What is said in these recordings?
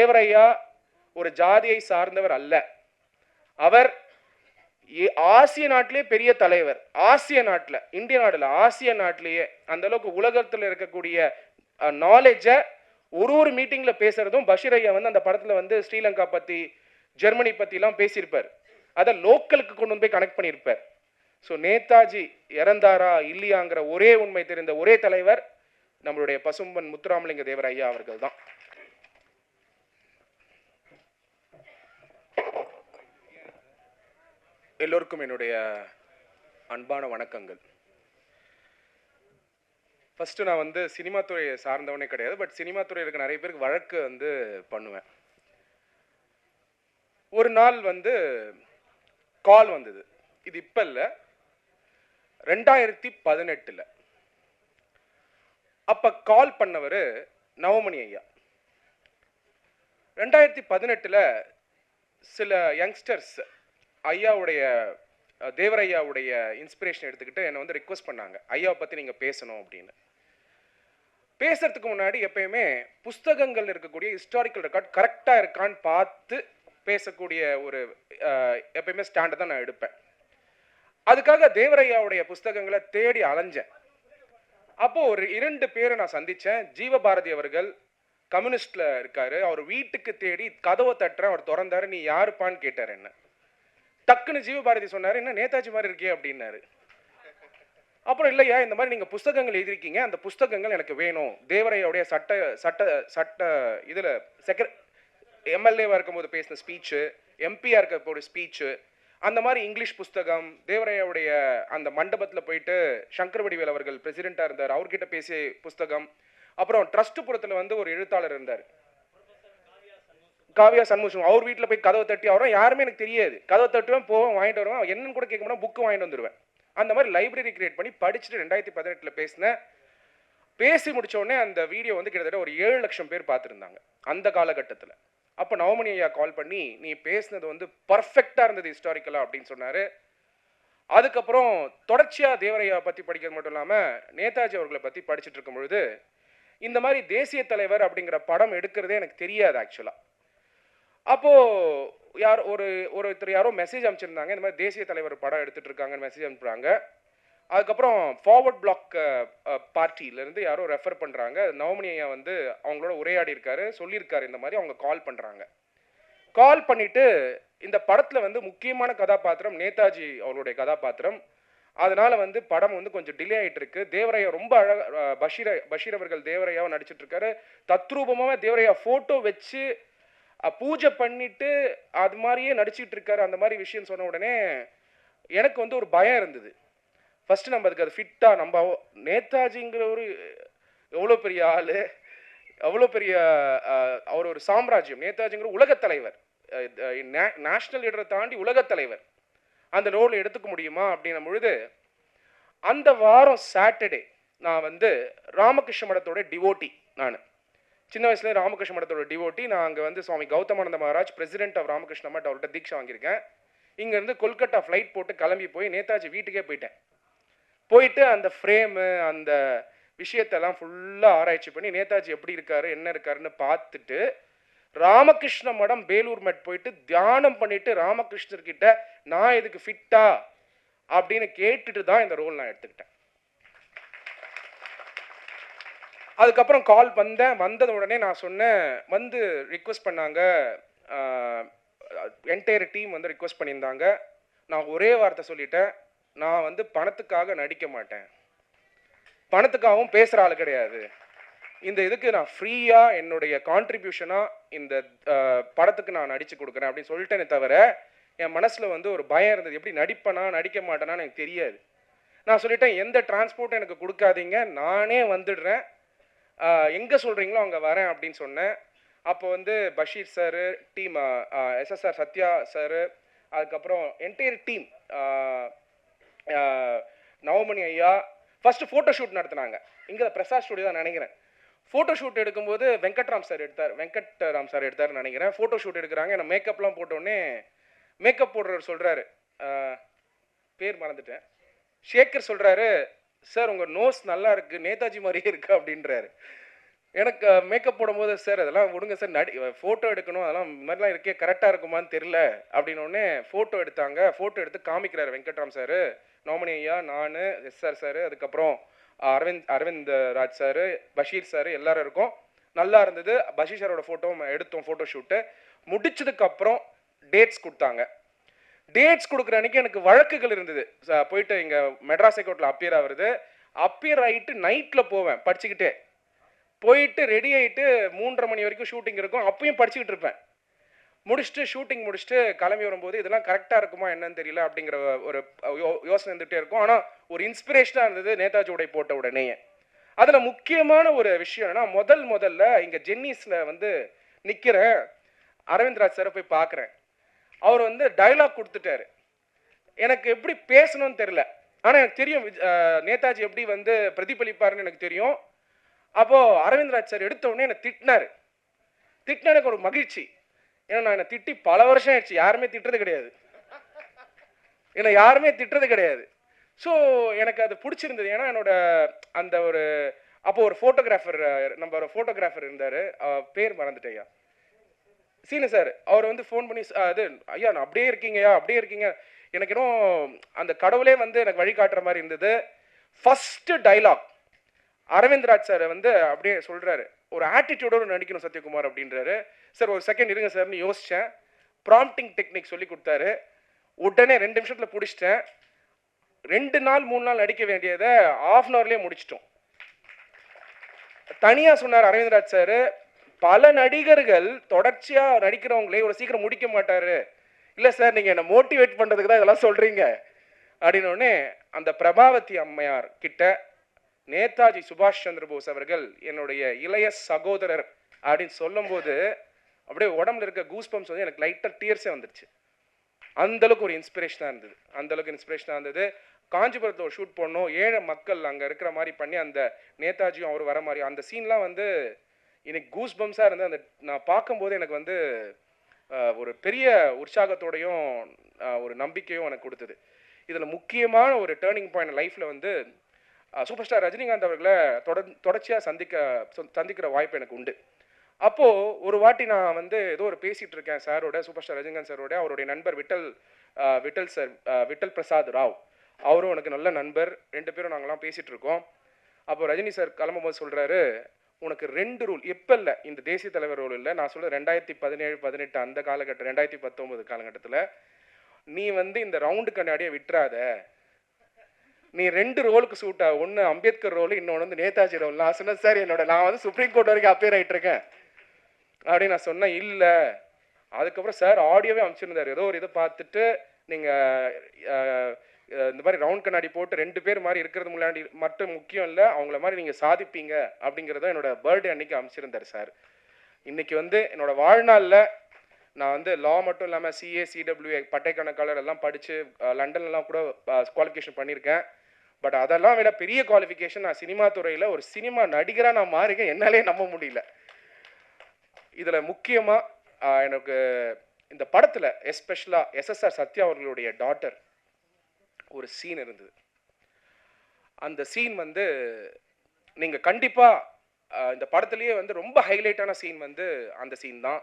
தேவரையா ஒரு ஜாதியை சார்ந்தவர் அல்ல. அவர் ஏ- ஆசிய நாட்டிலே பெரிய தலைவர். ஆசிய நாட்டில் இந்திய நாடுல ஆசிய நாட்டிலேயே அந்த அளவுக்கு உலகத்தில் இருக்கக்கூடிய நாலேஜை ஒரு ஒரு மீட்டிங்ல பேசுறதும் பஷீர் ஐயா வந்து அந்த படத்துல வந்து ஸ்ரீலங்கா பற்றி ஜெர்மனி பற்றிலாம் பேசியிருப்பார். அதை லோக்கலுக்கு கொண்டு போய் கனெக்ட் பண்ணியிருப்பார். ஸோ நேதாஜி இறந்தாரா இல்லையாங்கிற ஒரே உண்மை தெரிந்த ஒரே தலைவர் நம்மளுடைய பசும்பன் முத்துராமலிங்க தேவர் ஐயா அவர்கள் தான் எல்லோருக்கும் என்னுடைய அன்பான வணக்கங்கள். ஃபஸ்ட்டு நான் வந்து சினிமா துறையை சார்ந்தவனே கிடையாது பட் சினிமா துறையில் இருக்க நிறைய பேருக்கு வழக்கு வந்து பண்ணுவேன். ஒரு நாள் வந்து கால் வந்தது. இது இப்போ இல்லை. ரெண்டாயிரத்தி பதினெட்டில். அப்போ கால் பண்ணவர் நவமணி ஐயா. ரெண்டாயிரத்தி பதினெட்டில் சில யங்ஸ்டர்ஸ் ஐயாவுடைய தேவரையாவுடைய இன்ஸ்பிரேஷன் எடுத்துக்கிட்டு என்னை வந்து ரிக்வஸ்ட் பண்ணாங்க. ஐயாவை பற்றி நீங்கள் பேசணும் அப்படின்னு. பேசுறதுக்கு முன்னாடி எப்பயுமே புஸ்தகங்கள் இருக்கக்கூடிய ஹிஸ்டாரிக்கல் ரெக்கார்ட் கரெக்டாக இருக்கான்னு பார்த்து பேசக்கூடிய ஒரு எப்பயுமே ஸ்டாண்டை தான் நான் எடுப்பேன். அதுக்காக தேவரையாவுடைய புஸ்தகங்களை தேடி அலைஞ்சேன். அப்போது ஒரு இரண்டு பேரை நான் சந்தித்தேன் ஜீவபாரதி அவர்கள் கம்யூனிஸ்டில் இருக்காரு. அவர் வீட்டுக்கு தேடி கதவை தட்டுறேன். அவர் திறந்தாரு. நீ யாருப்பான்னு கேட்டார் என்ன? டக்குன்னு ஜீவபாரதி சொன்னார் என்ன நேதாஜி மாதிரி இருக்கே அப்படின்னாரு. அப்புறம் இல்லையா இந்த மாதிரி நீங்கள் புஸ்தகங்கள் எழுதிருக்கீங்க. அந்த புஸ்தகங்கள் எனக்கு வேணும். தேவரையோடைய சட்ட சட்ட சட்ட இதில் செக்ர எம்எல்ஏவாக இருக்கும்போது பேசின ஸ்பீச்சு எம்பியாக இருக்க ஸ்பீச்சு அந்த மாதிரி இங்கிலீஷ் புஸ்தகம் தேவரையாவுடைய அந்த மண்டபத்தில் போயிட்டு சங்கர் வடிவேல் அவர்கள் பிரசிடெண்ட்டாக இருந்தார். அவர்கிட்ட பேசிய புஸ்தகம். அப்புறம் ட்ரஸ்ட்புரத்துல வந்து ஒரு எழுத்தாளர் இருந்தார். காவியா சண்முகம் அவர் வீட்டில் போய் கதவை தட்டி அவரும் யாருமே எனக்கு தெரியாது. கதவை தட்டுவேன் போவேன் வாங்கிட்டு வருவேன் என்னன்னு கூட கேட்க முடியாது புக்கு வாங்கிட்டு வந்துடுவேன் அந்த மாதிரி லைப்ரரி கிரியேட் பண்ணி படிச்சுட்டு ரெண்டாயிரத்தி பதினெட்டில் பேசினேன் பேசி முடிச்ச உடனே அந்த வீடியோ வந்து கிட்டத்தட்ட ஒரு ஏழு லட்சம் பேர் பார்த்துருந்தாங்க அந்த காலகட்டத்தில். அப்போ நவமணி ஐயா கால் பண்ணி நீ பேசினது வந்து பர்ஃபெக்டாக இருந்தது ஹிஸ்டாரிக்கலாக அப்படின்னு சொன்னார். அதுக்கப்புறம் தொடர்ச்சியாக தேவரையா பற்றி படிக்கிறது மட்டும் இல்லாமல் நேதாஜி அவர்களை பற்றி படிச்சுட்டு இருக்கும் பொழுது இந்த மாதிரி தேசிய தலைவர் அப்படிங்கிற படம் எடுக்கிறதே எனக்கு தெரியாது ஆக்சுவலாக அப்போது யார் ஒரு ஒருத்தர் யாரோ மெசேஜ் அனுப்பிச்சிருந்தாங்க. இந்த மாதிரி தேசிய தலைவர் படம் எடுத்துகிட்டு இருக்காங்கன்னு மெசேஜ் அனுப்புறாங்க. அதுக்கப்புறம் ஃபார்வர்ட் பிளாக் பார்ட்டியிலேருந்து யாரோ ரெஃபர் பண்ணுறாங்க நவமணி வந்து அவங்களோட உரையாடி இருக்காரு. சொல்லியிருக்காரு இந்த மாதிரி அவங்க கால் பண்ணுறாங்க கால் பண்ணிவிட்டு இந்த படத்தில் வந்து முக்கியமான கதாபாத்திரம் நேதாஜி அவருடைய கதாபாத்திரம். அதனால் வந்து படம் வந்து கொஞ்சம் டிலே ஆயிட்டு இருக்கு தேவரையா ரொம்ப அழக பஷீர பஷீர் அவர்கள் தேவரையாவும் நடிச்சிட்டு இருக்காரு. தத்ரூபமாக தேவரையா ஃபோட்டோ வச்சு பூஜை பண்ணிட்டு அது மாதிரியே நடிச்சிட்டு இருக்காரு அந்த மாதிரி விஷயம் சொன்ன உடனே எனக்கு வந்து ஒரு பயம் இருந்தது. ஃபர்ஸ்ட் நம்ம அதுக்கு அது ஃபிட்டா நம்ம நேதாஜிங்கிற ஒரு எவ்வளோ பெரிய ஆளு அவ்வளோ பெரிய அவர் ஒரு சாம்ராஜ்யம். நேதாஜிங்கிற உலகத் தலைவர். நேஷனல் லீடரை தாண்டி உலகத் தலைவர். அந்த ரோல் எடுத்துக்க முடியுமா அப்படின்னும் பொழுது அந்த வாரம் சாட்டர்டே நான் வந்து ராமகிருஷ்ண மடத்தோட டிவோட்டி நான். சின்ன வயசுல ராமகிருஷ்ண மடத்தோட டிவோட்டி நான் அங்கே வந்து சுவாமி கௌதமானந்த மகாராஜ் பிரசிடென்ட் ஆஃப் ராமகிருஷ்ண மட் அவர்கிட்ட தீட்சை வாங்கியிருக்கேன். இங்கேருந்து கொல்கட்டா ஃப்ளைட் போட்டு கிளம்பி போய் நேதாஜி வீட்டுக்கே போயிட்டேன். போயிட்டு அந்த ஃப்ரேமு அந்த விஷயத்தெல்லாம் ஃபுல்லாக ஆராய்ச்சி பண்ணி நேதாஜி எப்படி இருக்காரு என்ன இருக்காருன்னு பார்த்துட்டு ராமகிருஷ்ண மடம் பேலூர் மட் போயிட்டு தியானம் பண்ணிட்டு ராமகிருஷ்ணர்கிட்ட நான் இதுக்கு ஃபிட்டா அப்படின்னு கேட்டுட்டு தான் இந்த ரோல் நான் எடுத்துக்கிட்டேன். அதுக்கப்புறம் கால் வந்தேன் வந்தது உடனே நான் சொன்னேன் வந்து ரிக்வெஸ்ட் பண்ணாங்க. என்டையர் டீம் வந்து ரிக்வெஸ்ட் பண்ணியிருந்தாங்க. நான் ஒரே வார்த்தை சொல்லிட்டேன். நான் வந்து பணத்துக்காக நடிக்க மாட்டேன். பணத்துக்காகவும் பேசுகிற ஆள் கிடையாது. இந்த இதுக்கு நான் ஃப்ரீயாக என்னுடைய கான்ட்ரிபியூஷனாக இந்த படத்துக்கு நான் நடித்து கொடுக்குறேன் அப்படின்னு சொல்லிட்டேனே தவிர என் மனசில் வந்து ஒரு பயம் இருந்தது. எப்படி நடிப்பேனா நடிக்க மாட்டேனான்னு எனக்கு தெரியாது. நான் சொல்லிட்டேன் எந்த டிரான்ஸ்போர்ட்டும் எனக்கு கொடுக்காதீங்க. நானே வந்துடுறேன். எங்கே சொல்கிறீங்களோ அங்கே வரேன் அப்படின்னு சொன்னேன். அப்போ வந்து Basheer sir team SSR Sathya sir அதுக்கப்புறம் என்டையர் டீம் நவமணி ஐயா ஃபஸ்ட்டு ஃபோட்டோ ஷூட் நடத்துனாங்க. இங்கே பிரசாத் ஸ்டுடியோ தான் நினைக்கிறேன். ஃபோட்டோ ஷூட் எடுக்கும்போது வெங்கட்ராம் சார் எடுத்தார். வெங்கட்ராம் சார் எடுத்தார்னு நினைக்கிறேன். ஃபோட்டோ ஷூட் எடுக்கிறாங்க. என்ன மேக்கப்லாம் போட்டோடனே மேக்கப் போடுறவர் சொல்கிறாரு பேர் மறந்துட்டேன். ஷேக்கர் சொல்கிறாரு சார் உங்கள் நோஸ் நல்லா இருக்குது நேதாஜி மாதிரியே இருக்குது அப்படின்றாரு. எனக்கு மேக்கப் போடும்போது சார் அதெல்லாம் விடுங்க சார் நடி ஃபோட்டோ எடுக்கணும் அதெல்லாம் இந்த மாதிரிலாம் இருக்கே கரெக்டாக இருக்குமான்னு தெரில அப்படின்னோடனே ஃபோட்டோ எடுத்தாங்க. ஃபோட்டோ எடுத்து காமிக்கிறாரு வெங்கட்ராம் சார். நோமனி ஐயா நான் எஸ்ஆர் சார் அதுக்கப்புறம் அரவிந்த் அரவிந்த் ராஜ் சார் பஷீர் சார் எல்லாரும் இருக்கோம். நல்லா இருந்தது. பஷீர் சாரோட ஃபோட்டோ எடுத்தோம் ஃபோட்டோ ஷூட்டு முடிச்சதுக்கப்புறம் டேட்ஸ் கொடுத்தாங்க. டேட்ஸ் கொடுக்குற அன்னைக்கு எனக்கு வழக்குகள் இருந்தது. ச- போயிட்டு இங்கே மெட்ராஸ் ஹைகோர்ட்டில் அப்பியர் ஆகுறது. அப்பியர் ஆகிட்டு நைட்டில் போவேன் படிச்சுக்கிட்டே. போயிட்டு ரெடி ஆகிட்டு மூன்றரை மணி வரைக்கும் ஷூட்டிங் இருக்கும். அப்பயும் படிச்சுக்கிட்டு இருப்பேன். முடிச்சுட்டு ஷூட்டிங் முடிச்சுட்டு கிளம்பி வரும்போது இதெல்லாம் கரெக்டாக இருக்குமா என்னன்னு தெரியல அப்படிங்கிற ஒரு யோ- யோசனை இருந்துகிட்டே இருக்கும். ஆனால் ஒரு இன்ஸ்பிரேஷனாக இருந்தது நேதாஜி உடை போட்ட உடனேயே. அதில் முக்கியமான ஒரு விஷயம் என்னன்னா முதல் முதல்ல இங்கே ஜென்னிஸில் வந்து நிற்கிறேன் அரவிந்த்ராஜ் சாரை போய் பார்க்குறேன். அவர் வந்து டயலாக் கொடுத்துட்டாரு. எனக்கு எப்படி பேசணும்னு தெரியல. ஆனால் எனக்கு தெரியும் நேதாஜி எப்படி வந்து பிரதிபலிப்பாருன்னு எனக்கு தெரியும். அப்போ அரவிந்த்ராஜ் சார் எடுத்த உடனே என்னை திட்டினார். திட்டின எனக்கு ஒரு மகிழ்ச்சி. ஏன்னா நான் என்னை திட்டி பல வருஷம் ஆயிடுச்சு. யாருமே திட்டுறது கிடையாது. என்னை யாருமே திட்டுறது கிடையாது. ஸோ எனக்கு அது பிடிச்சிருந்தது. ஏன்னா என்னோட அந்த ஒரு அப்போ ஒரு ஃபோட்டோகிராஃபர் நம்ம ஒரு ஃபோட்டோகிராஃபர் இருந்தார். பேர் மறந்துட்டேயா ஐயா. சீனு சார் அவர் வந்து ஃபோன் பண்ணி அது ஐயா நான் அப்படியே இருக்கீங்கய்யா அப்படியே இருக்கீங்க. எனக்கு இன்னும் அந்த கடவுளே வந்து எனக்கு வழிகாட்டுற மாதிரி இருந்தது. ஃபஸ்ட்டு டைலாக் அரவிந்த்ராஜ் சார் வந்து அப்படியே சொல்கிறாரு ஒரு ஆட்டிடியூடோட நடிக்கணும் சத்யகுமார் அப்படின்றாரு. சார் ஒரு செகண்ட் இருங்க சார்னு யோசித்தேன் ப்ராம்ப்டிங் டெக்னிக் சொல்லி கொடுத்தாரு. உடனே ரெண்டு நிமிஷத்தில் பிடிச்சிட்டேன். ரெண்டு நாள் மூணு நாள் நடிக்க வேண்டியதை ஆஃப் அன் ஹவர்லேயே முடிச்சிட்டோம். தனியாக சொன்னார் அரவிந்த் ராஜ் சார் பல நடிகர்கள் தொடர்ச்சியாக நடிக்கிறவங்களே ஒரு சீக்கிரம் முடிக்க மாட்டாரு. இல்லை சார் நீங்கள் என்னை மோட்டிவேட் பண்ணுறதுக்கு தான் இதெல்லாம் சொல்கிறீங்க அப்படின்னொடனே அந்த பிரபாவதி அம்மையார் கிட்ட நேதாஜி சுபாஷ் சந்திர போஸ் அவர்கள் என்னுடைய இளைய சகோதரர் அப்படின்னு சொல்லும்போது அப்படியே உடம்புல இருக்க கூஸ் பம்ப்ஸ் வந்து எனக்கு லைட்டாக டீர்ஸே வந்துருச்சு. அந்தளவுக்கு ஒரு இன்ஸ்பிரேஷனாக இருந்தது. அந்த அளவுக்கு இன்ஸ்பிரேஷனாக இருந்தது. காஞ்சிபுரத்தில் ஒரு ஷூட் பண்ணோம் ஏழை மக்கள் அங்கே இருக்கிற மாதிரி பண்ணி அந்த நேதாஜியும் அவர் வர மாதிரி. அந்த சீன்லாம் வந்து எனக்கு கூஸ் பம்ஸாக இருந்து அந்த நான் பார்க்கும்போது எனக்கு வந்து ஒரு பெரிய உற்சாகத்தோடையும் ஒரு நம்பிக்கையும் எனக்கு கொடுத்தது. இதில் முக்கியமான ஒரு டேர்னிங் பாயிண்ட் லைஃப்பில் வந்து சூப்பர் ஸ்டார் ரஜினிகாந்த் அவர்களை தொடர் தொடர்ச்சியாக சந்திக்க சொ- சந்திக்கிற வாய்ப்பு எனக்கு உண்டு. அப்போது ஒரு வாட்டி நான் வந்து ஏதோ ஒரு பேசிகிட்டு இருக்கேன் சாரோட சூப்பர் ஸ்டார் ரஜினிகாந்த் சாரோட அவருடைய நண்பர் விட்டல் விட்டல் சார் விட்டல் பிரசாத் ராவ். அவரும் எனக்கு நல்ல நண்பர். ரெண்டு பேரும் நாங்களாம் பேசிகிட்டு இருக்கோம். அப்போ ரஜினி சார் கிளம்பும்போது சொல்கிறாரு உனக்கு ரெண்டு ரூல் இப்போ இல்லை இந்த தேசிய தலைவர் ரூல் இல்லை நான் சொல்ல ரெண்டாயிரத்தி பதினேழு பதினெட்டு அந்த காலகட்டம் ரெண்டாயிரத்தி பத்தொன்பது காலகட்டத்தில் நீ வந்து இந்த ரவுண்டு கண்ணாடியை விட்டுறாத. நீ ரெண்டு ரோலுக்கு சூட் ஆகும் ஒன்று அம்பேத்கர் ரோல் இன்னொன்று வந்து நேதாஜி ரோல் நான் சொன்னேன் சார் என்னோட நான் வந்து சுப்ரீம் கோர்ட் வரைக்கும் அப்பேர் ஆகிட்டு இருக்கேன். அப்படின்னு நான் சொன்னேன் இல்லை. அதுக்கப்புறம் சார் ஆடியோவே அமைச்சிருந்தார் ஏதோ ஒரு இதை பார்த்துட்டு நீங்கள் இந்த மாதிரி ரவுண்ட் கண்ணாடி போட்டு ரெண்டு பேர் மாதிரி இருக்கிறது முன்னாடி மட்டும் முக்கியம் இல்லை. அவங்கள மாதிரி நீங்கள் சாதிப்பீங்க அப்படிங்கிறத என்னோட பர்த்டே அன்னைக்கு அமைச்சிருந்தார் சார் இன்னைக்கு வந்து என்னோட வாழ்நாளில் நான் வந்து லா மட்டும் இல்லாமல் சிஏ சிடபிள்யூ பட்டை கணக்காளர் எல்லாம் படித்து லண்டன்லாம் கூட குவாலிஃபிகேஷன் பண்ணியிருக்கேன் பட் அதெல்லாம் விட பெரிய குவாலிஃபிகேஷன் நான் சினிமா துறையில் ஒரு சினிமா நடிகராக நான் மாறிக்கேன் என்னாலே நம்ப முடியல. இதில் முக்கியமாக எனக்கு இந்த படத்தில் எஸ்பெஷலாக எஸ்எஸ்ஆர் சத்யா அவர்களுடைய டாட்டர் ஒரு சீன் இருந்தது. அந்த சீன் வந்து நீங்கள் கண்டிப்பாக இந்த படத்துலேயே வந்து ரொம்ப ஹைலைட்டான சீன் வந்து அந்த சீன் தான்.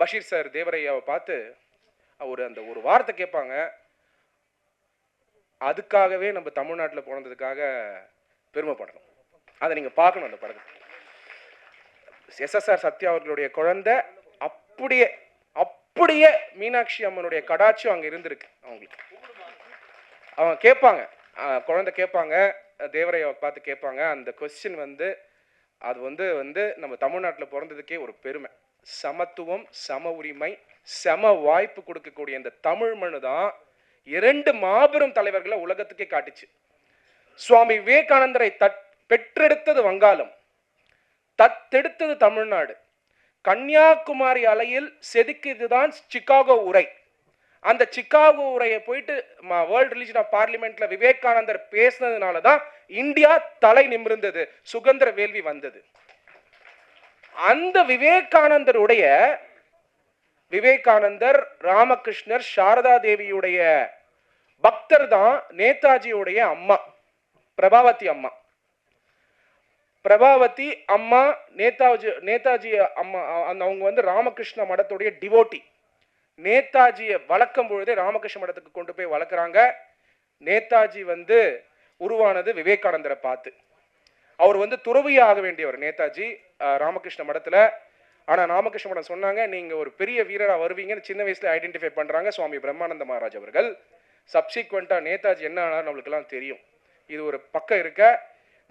பஷீர் சார் தேவரையாவை பார்த்து ஒரு அந்த ஒரு வார்த்தை கேட்பாங்க. அதுக்காகவே நம்ம தமிழ்நாட்டில் பிறந்ததுக்காக பெருமைப்படணும். அதை நீங்கள் பார்க்கணும் அந்த படத்தை. எஸ்எஸ்ஆர் சத்யா அவர்களுடைய குழந்தை அப்படியே அப்படியே மீனாட்சி அம்மனுடைய கடாட்சியும் அங்கே இருந்திருக்கு அவங்களுக்கு. அவங்க கேட்பாங்க. குழந்தை கேட்பாங்க. தேவரையை பார்த்து கேட்பாங்க. அந்த கொஸ்டின் வந்து அது வந்து வந்து நம்ம தமிழ்நாட்டில் பிறந்ததுக்கே ஒரு பெருமை. சமத்துவம் சம உரிமை சம வாய்ப்பு கொடுக்கக்கூடிய இந்த தமிழ் மனு தான் இரண்டு மாபெரும் தலைவர்களை உலகத்துக்கே காட்டுச்சு. சுவாமி விவேகானந்தரை தட் பெற்றெடுத்தது வங்காளம். தத்தெடுத்தது தமிழ்நாடு. கன்னியாகுமரி அலையில் செதுக்கியதுதான் சிகாகோ உரை. அந்த சிக்காகோ உரையை போயிட்டு வேர்ல்ட் ரிலிஜன் ஆஃப் பார்லிமெண்ட்ல விவேகானந்தர் பேசினதுனால தான் இந்தியா தலை நிமிர்ந்தது சுதந்திர வேள்வி வந்தது. அந்த விவேகானந்தருடைய விவேகானந்தர் ராமகிருஷ்ணர் சாரதா தேவியுடைய பக்தர் தான் நேதாஜியுடைய அம்மா பிரபாவதி அம்மா. பிரபாவதி அம்மா நேதாஜி நேதாஜி அம்மா அந்த அவங்க வந்து ராமகிருஷ்ண மடத்துடைய டிவோட்டி. நேதாஜியை வளர்க்கும் பொழுதே ராமகிருஷ்ண மடத்துக்கு கொண்டு போய் வளர்க்குறாங்க. நேதாஜி வந்து உருவானது விவேகானந்தரை பார்த்து. அவர் வந்து துறவியாக ஆக வேண்டியவர் நேதாஜி ராமகிருஷ்ண மடத்தில். ஆனால் ராமகிருஷ்ண மடம் சொன்னாங்க நீங்கள் ஒரு பெரிய வீரராக வருவீங்கன்னு சின்ன வயசில் ஐடென்டிஃபை பண்ணுறாங்க சுவாமி பிரம்மானந்த மகாராஜ் அவர்கள். சப்சிக்வெண்டா நேதாஜி என்ன ஆனார் நம்மளுக்கெல்லாம் தெரியும். இது ஒரு பக்கம் இருக்க.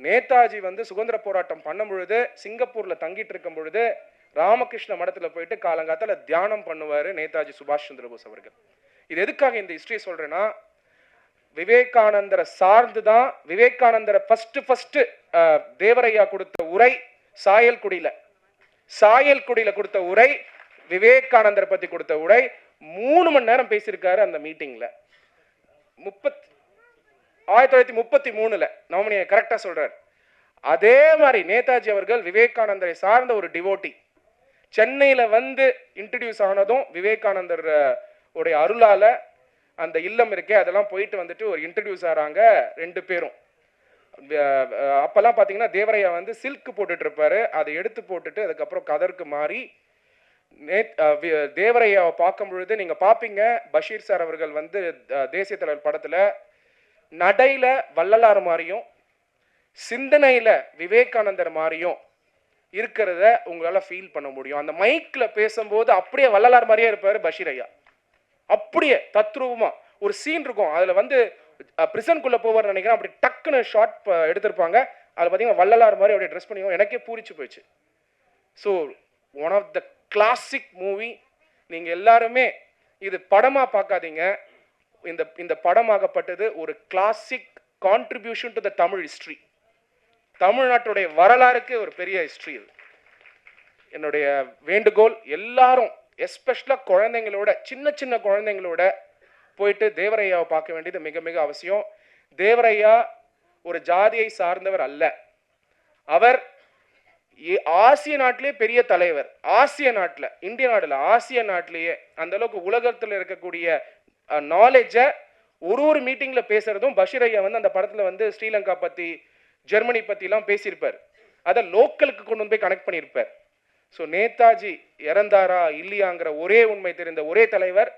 நேதாஜி வந்து சுதந்திர போராட்டம் பண்ணும் பொழுது சிங்கப்பூரில் தங்கிட்டு இருக்கும் பொழுது ராமகிருஷ்ண மடத்தில் போயிட்டு காலங்காத்தால தியானம் பண்ணுவார் நேதாஜி சுபாஷ் சந்திர போஸ் அவர்கள். இது எதுக்காக இந்த ஹிஸ்டரி சொல்கிறேன்னா விவேகானந்தரை சார்ந்து தான் விவேகானந்தரை ஃபஸ்ட்டு ஃபஸ்ட்டு தேவரையா கொடுத்த உரை சாயல்குடியில். சாயல்குடியில் கொடுத்த உரை விவேகானந்தரை பற்றி கொடுத்த உரை மூணு மணி நேரம் பேசியிருக்காரு அந்த மீட்டிங்கில் முப்பத் ஆயிரத்தி தொள்ளாயிரத்தி முப்பத்தி மூணுல நவமணியை கரெக்டாக சொல்கிறார் அதே மாதிரி நேதாஜி அவர்கள் விவேகானந்தரை சார்ந்த ஒரு டிவோட்டி சென்னையில் வந்து இன்ட்ரடியூஸ் ஆனதும் விவேகானந்தர் உடைய அருளால் அந்த இல்லம் இருக்கே அதெல்லாம் போயிட்டு வந்துட்டு ஒரு இன்ட்ரடியூஸ் ஆகிறாங்க ரெண்டு பேரும். அப்போல்லாம் பார்த்தீங்கன்னா தேவரையா வந்து சில்க் போட்டுட்ருப்பாரு அதை எடுத்து போட்டுட்டு அதுக்கப்புறம் கதருக்கு மாறி நே- தேவரையாவை பார்க்கும் பொழுது நீங்கள் பார்ப்பீங்க பஷீர் சார் அவர்கள் வந்து தேசிய தலைவர் படத்தில் நடையில் வள்ளலார் மாதிரியும் சிந்தனையில் விவேகானந்தர் மாதிரியும் இருக்கிறத உங்களால் ஃபீல் பண்ண முடியும். அந்த மைக்கில் பேசும்போது அப்படியே வள்ளலார் மாதிரியே இருப்பார் பஷீர் ஐயா. அப்படியே தத்ரூபமாக ஒரு சீன் இருக்கும். அதில் வந்து பிரிசன்குள்ளே போவார் நினைக்கிறேன். அப்படி டக்குன்னு ஷார்ட் எடுத்திருப்பாங்க. அதில் பார்த்தீங்கன்னா வள்ளலார் மாதிரி அப்படியே ட்ரெஸ் பண்ணி எனக்கே பூரிச்சு போயிடுச்சு so one of the classic movie நீங்கள் எல்லாருமே இது படமாக பார்க்காதீங்க இந்த இந்த படமாகப்பட்டது ஒரு classic contribution to the Tamil history தமிழ்நாட்டுடைய வரலாறுக்கு ஒரு பெரிய ஹிஸ்ட்ரி இது. என்னுடைய வேண்டுகோள் எல்லாரும் எஸ்பெஷலாக குழந்தைங்களோட சின்ன சின்ன குழந்தைங்களோட போயிட்டு தேவரையாவை பார்க்க வேண்டியது மிக மிக அவசியம். தேவரையா ஒரு ஜாதியை சார்ந்தவர் அல்ல. அவர் ஏ- ஆசிய நாட்டிலே பெரிய தலைவர். ஆசிய நாட்டில் இந்திய நாடில் ஆசிய நாட்டிலேயே அந்த அளவுக்கு உலகத்தில் இருக்கக்கூடிய நாலேஜை ஒரு ஒரு மீட்டிங்கில் பேசுறதும் பஷீர் ஐயா வந்து அந்த படத்தில் வந்து ஸ்ரீலங்கா பற்றி ஜெர்மனி பற்றிலாம் பேசியிருப்பார். அதை லோக்கலுக்கு கொண்டு வந்து போய் கனெக்ட் பண்ணியிருப்பார். ஸோ நேதாஜி இறந்தாரா இல்லையாங்கிற ஒரே உண்மை தெரிந்த ஒரே தலைவர்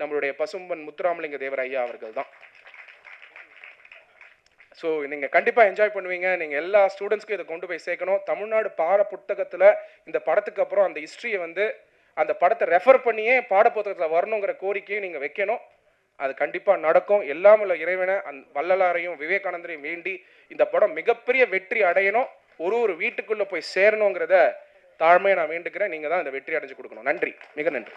நம்மளுடைய பசும்பன் முத்துராமலிங்க தேவர் ஐயா அவர்கள் தான். ஸோ நீங்கள் கண்டிப்பாக என்ஜாய் பண்ணுவீங்க. நீங்கள் எல்லா ஸ்டூடெண்ட்ஸ்க்கும் இதை கொண்டு போய் சேர்க்கணும். தமிழ்நாடு பாட புத்தகத்தில் இந்த படத்துக்கு அப்புறம் அந்த ஹிஸ்ட்ரியை வந்து அந்த படத்தை ரெஃபர் பண்ணியே பாட புத்தகத்தில் வரணுங்கிற கோரிக்கையும் நீங்கள் வைக்கணும். அது கண்டிப்பாக நடக்கும். எல்லாம் உள்ள இறைவனை அந் வள்ளலாரையும் விவேகானந்தரையும் வேண்டி இந்த படம் மிகப்பெரிய வெற்றி அடையணும். ஒரு ஒரு வீட்டுக்குள்ளே போய் சேரணுங்கிறத தாழ்மையை நான் வேண்டுக்கிறேன் நீங்கள் தான் இந்த வெற்றி அடைஞ்சு கொடுக்கணும். நன்றி. மிக நன்றி.